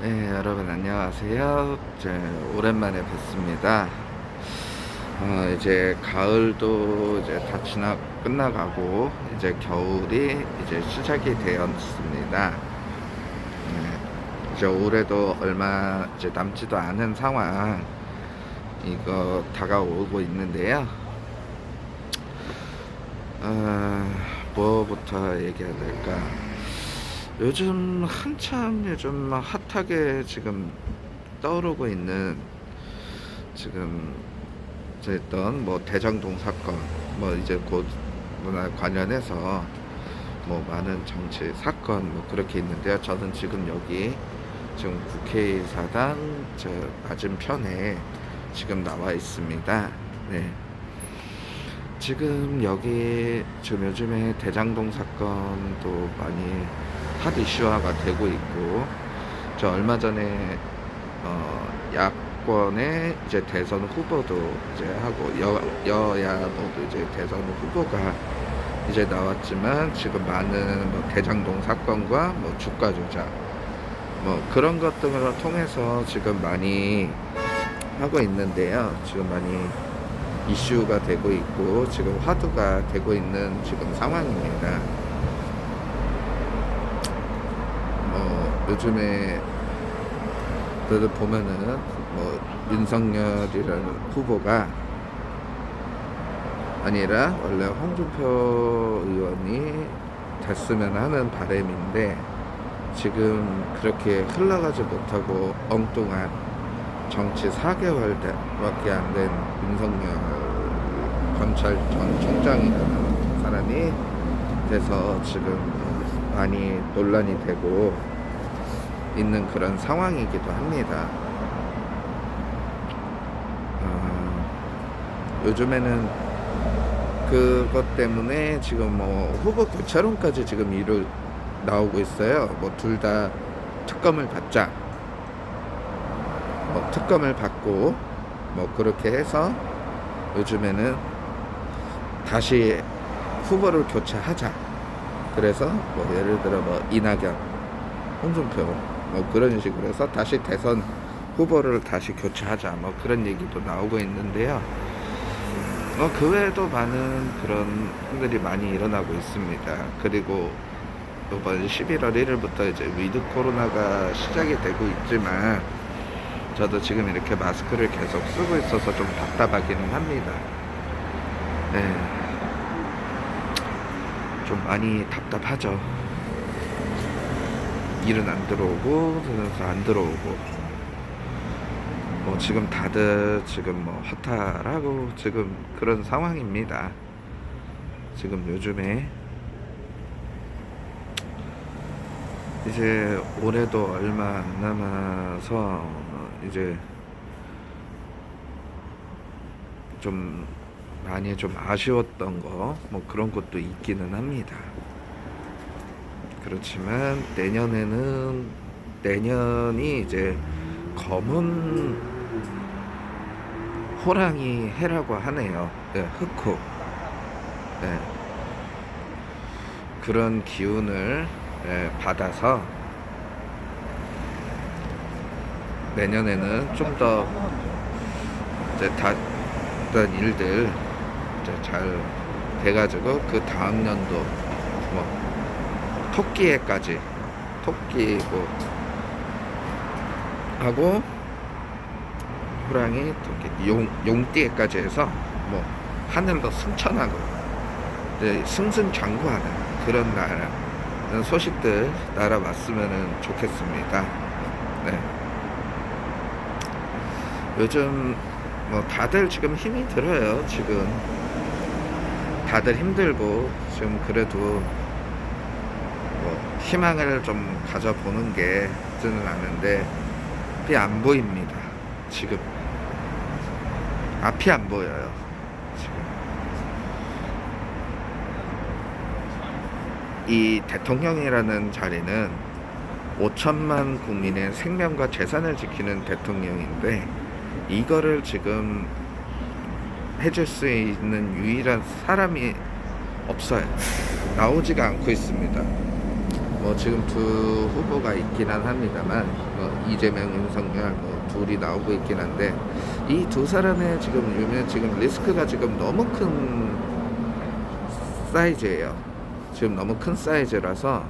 네, 여러분 안녕하세요. 이제 오랜만에 뵙습니다. 어, 이제 가을도 이제 다 지나 끝나가고 이제 겨울이 이제 시작이 되었습니다. 네, 이제 올해도 얼마 이제 남지도 않은 상황 이거 다가오고 있는데요. 아, 뭐부터 얘기해야 될까? 요즘 한참 요즘 핫하게 지금 떠오르고 있는 지금 됐던 뭐 대장동 사건 뭐 이제 곧 문화 관련해서 뭐 많은 정치 사건 뭐 그렇게 있는데요. 저는 지금 여기 지금 국회의사당 저 맞은편에 지금 나와 있습니다. 네. 지금 여기 지금 요즘에 대장동 사건도 많이 핫 이슈화가 되고 있고 저 얼마 전에 어 야권의 이제 대선 후보도 이제 하고 여 여야도 이제 대선 후보가 이제 나왔지만 지금 많은 뭐 대장동 사건과 뭐 주가 조작 뭐 그런 것 등을 통해서 지금 많이 하고 있는데요. 지금 많이 이슈가 되고 있고 지금 화두가 되고 있는 지금 상황입니다. 뭐 요즘에 그래도 보면은 뭐 윤석열이라는 후보가 아니라 원래 홍준표 의원이 됐으면 하는 바람인데 지금 그렇게 흘러가지 못하고 엉뚱한 정치 4개월 밖에 안 된 윤석열 검찰 전 총장이라는 사람이 돼서 지금 많이 논란이 되고 있는 그런 상황이기도 합니다. 어, 요즘에는 그것 때문에 지금 뭐 후보 교체론까지 지금 이루 나오고 있어요. 뭐 둘 다 특검을 받자. 뭐 특검을 받고 뭐 그렇게 해서 요즘에는 다시 후보를 교체하자. 그래서 뭐 예를 들어 뭐 이낙연, 홍준표 뭐 그런 식으로 해서 다시 대선 후보를 다시 교체하자. 뭐 그런 얘기도 나오고 있는데요. 뭐그 외에도 많은 그런 일들이 많이 일어나고 있습니다. 그리고 이번 11월 1일부터 이제 위드 코로나가 시작이 되고 있지만 저도 지금 이렇게 마스크를 계속 쓰고 있어서 좀 답답하기는 합니다. 네. 좀 많이 답답하죠. 일은 안 들어오고, 그래서 안 들어오고. 뭐 지금 다들 지금 뭐 허탈하고 지금 그런 상황입니다. 지금 요즘에 이제 올해도 얼마 안 남아서 이제 좀 많이 좀 아쉬웠던 거 뭐 그런 것도 있기는 합니다. 그렇지만 내년에는 내년이 이제 검은 호랑이 해라고 하네요. 네, 흑호. 네. 그런 기운을 예, 받아서 내년에는 좀 더 이제 다던 일들 이제 잘 돼가지고 그 다음 연도 뭐 토끼해까지 토끼고 하고 호랑이 토끼 용 용띠해까지 해서 뭐 하늘도 승천하고 승승장구하는 그런 나라 소식들 날아왔으면 좋겠습니다. 네. 요즘 뭐 다들 지금 힘이 들어요. 지금 다들 힘들고 지금 그래도 뭐 희망을 좀 가져보는 게 저는 아는데 앞이 안 보입니다. 지금 앞이 안 보여요. 지금 이 대통령이라는 자리는 5천만 국민의 생명과 재산을 지키는 대통령인데 이거를 지금 해줄 수 있는 유일한 사람이 없어요. 나오지가 않고 있습니다. 뭐 지금 두 후보가 있기는 합니다만 뭐 이재명, 윤석열 뭐 둘이 나오고 있긴 한데 이 두 사람의 지금 유명 지금 리스크가 지금 너무 큰 사이즈예요. 지금 너무 큰 사이즈라서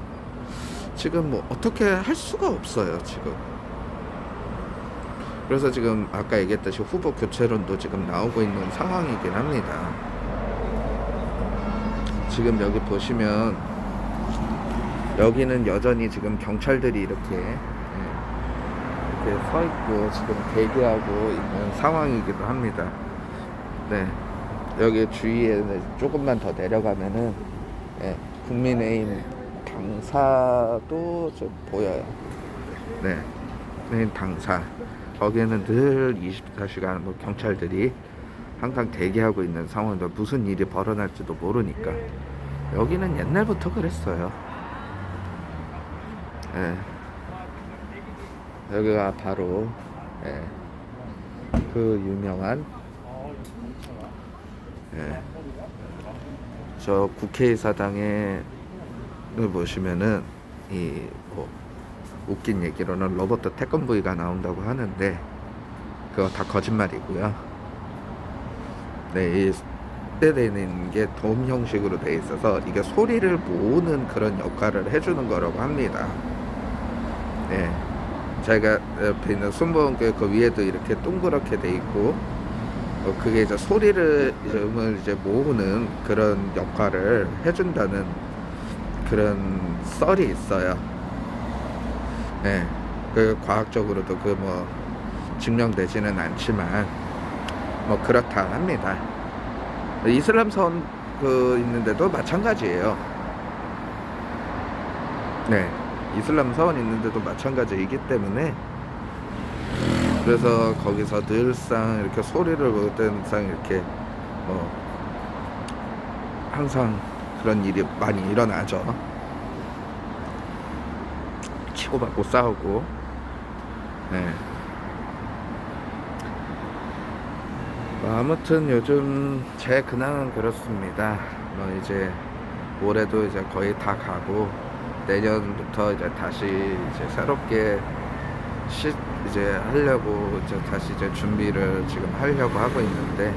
지금 뭐 어떻게 할 수가 없어요 지금. 그래서 지금 아까 얘기했듯이 후보 교체론도 지금 나오고 있는 상황이긴 합니다. 지금 여기 보시면 여기는 여전히 지금 경찰들이 이렇게 예, 이렇게 서 있고 지금 대기하고 있는 상황이기도 합니다. 네. 여기 주위에는 조금만 더 내려가면은 예, 국민의힘 당사도 좀 보여요. 네. 국민의힘 당사. 거기에는 늘 24시간 뭐 경찰들이 항상 대기하고 있는 상황인데 무슨 일이 벌어날지도 모르니까 여기는 옛날부터 그랬어요. 예. 여기가 바로 예. 그 유명한 예. 저 국회의사당에 를 보시면은 이 뭐 웃긴 얘기로는 로버트 태권브이가 나온다고 하는데 그거 다 거짓말이고요. 네, 이 스테되는 게 돔 형식으로 돼 있어서 이게 소리를 모으는 그런 역할을 해주는 거라고 합니다. 네, 제가 옆에 있는 순번그 그 위에도 이렇게 동그랗게 돼 있고 어, 그게 이제 소리를 음을 이제 모으는 그런 역할을 해준다는 그런 썰이 있어요. 네, 그 과학적으로도 그 뭐 증명되지는 않지만 뭐 그렇다 합니다. 이슬람 선 그 있는데도 마찬가지예요. 네, 이슬람 사원 있는데도 마찬가지이기 때문에 그래서 거기서 늘상 이렇게 소리를 모을때상 이렇게 뭐 항상 그런 일이 많이 일어나죠. 치고받고 싸우고. 네. 뭐 아무튼 요즘 제 근황은 그렇습니다. 뭐 이제 올해도 이제 거의 다 가고 내년부터 이제 다시 이제 새롭게 시, 이제 하려고 이제 다시 이제 준비를 지금 하려고 하고 있는데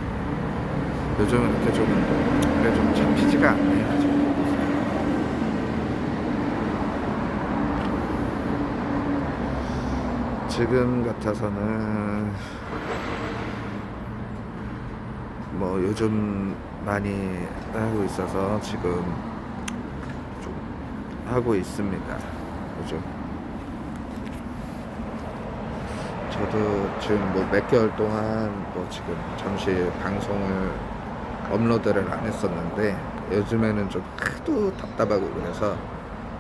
요즘은 이렇게 좀 그래 좀 잡히지가 않네요. 지금. 지금 같아서는 뭐 요즘 많이 하고 있어서 지금 좀 하고 있습니다. 요즘 저도 지금 뭐 몇 개월 동안 뭐 지금 잠시 방송을 업로드를 안 했었는데 요즘에는 좀 하도 답답하고 그래서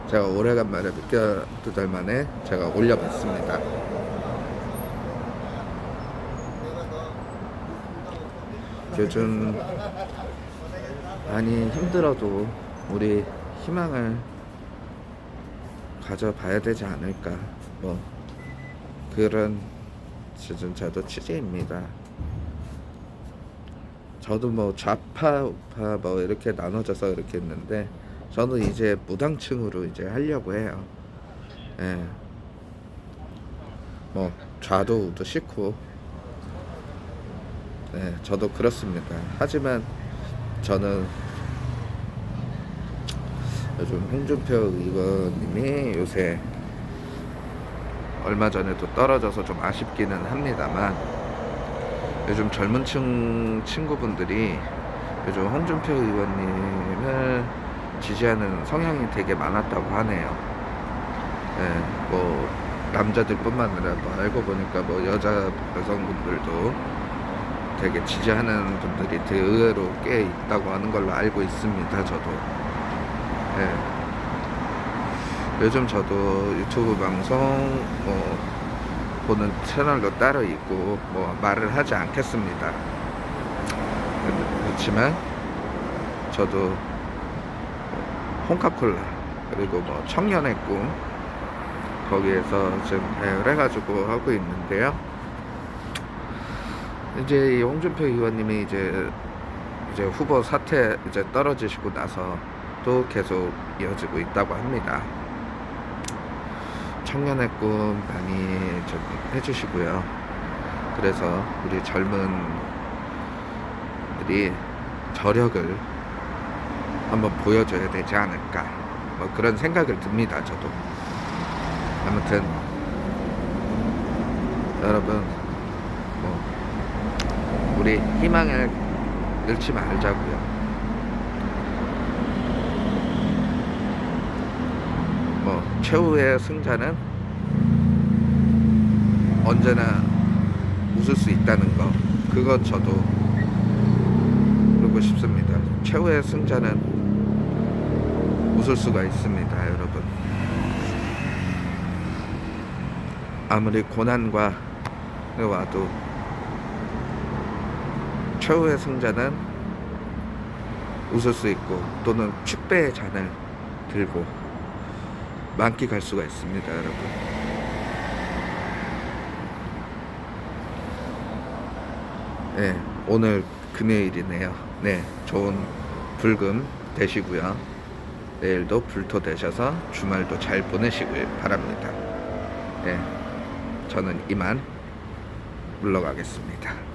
제가 오래간만에 몇 개월 두 달 만에 제가 올려봤습니다. 요즘 많이 힘들어도 우리 희망을 가져봐야 되지 않을까 뭐 그런 지금 저도 취지입니다. 저도 뭐 좌파 우파 뭐 이렇게 나눠져서 이렇게 했는데 저는 이제 무당층으로 이제 하려고 해요. 예. 뭐 좌도 우도 싫고 네, 저도 그렇습니다. 하지만 저는 요즘 홍준표 의원님이 요새 얼마 전에도 떨어져서 좀 아쉽기는 합니다만 요즘 젊은 층 친구분들이 요즘 홍준표 의원님을 지지하는 성향이 되게 많았다고 하네요. 네, 뭐 남자들뿐만 아니라 뭐 알고 보니까 뭐 여자 여성분들도 되게 지지하는 분들이 되게 의외로 꽤 있다고 하는 걸로 알고 있습니다. 저도. 예. 요즘 저도 유튜브 방송 뭐 보는 채널도 따로 있고 뭐 말을 하지 않겠습니다. 그렇지만 저도 홍카콜라 그리고 뭐 청년의 꿈 거기에서 지금 대회를 해가지고 하고 있는데요. 이제 이 홍준표 의원님이 이제 이제 후보 사퇴 이제 떨어지시고 나서 또 계속 이어지고 있다고 합니다. 청년의 꿈 많이 좀 해주시고요. 그래서 우리 젊은들이 저력을 한번 보여줘야 되지 않을까. 뭐 그런 생각을 듭니다, 저도. 아무튼, 여러분, 뭐, 우리 희망을 잃지 말자고요. 뭐 최후의 승자는 언제나 웃을 수 있다는 거 그건 저도 그러고 싶습니다. 최후의 승자는 웃을 수가 있습니다 여러분. 아무리 고난과 와도 최후의 승자는 웃을 수 있고 또는 축배의 잔을 들고 만끽할 수가 있습니다, 여러분. 네, 오늘 금요일이네요. 네, 좋은 불금 되시고요. 내일도 불토 되셔서 주말도 잘 보내시길 바랍니다. 네, 저는 이만 물러가겠습니다.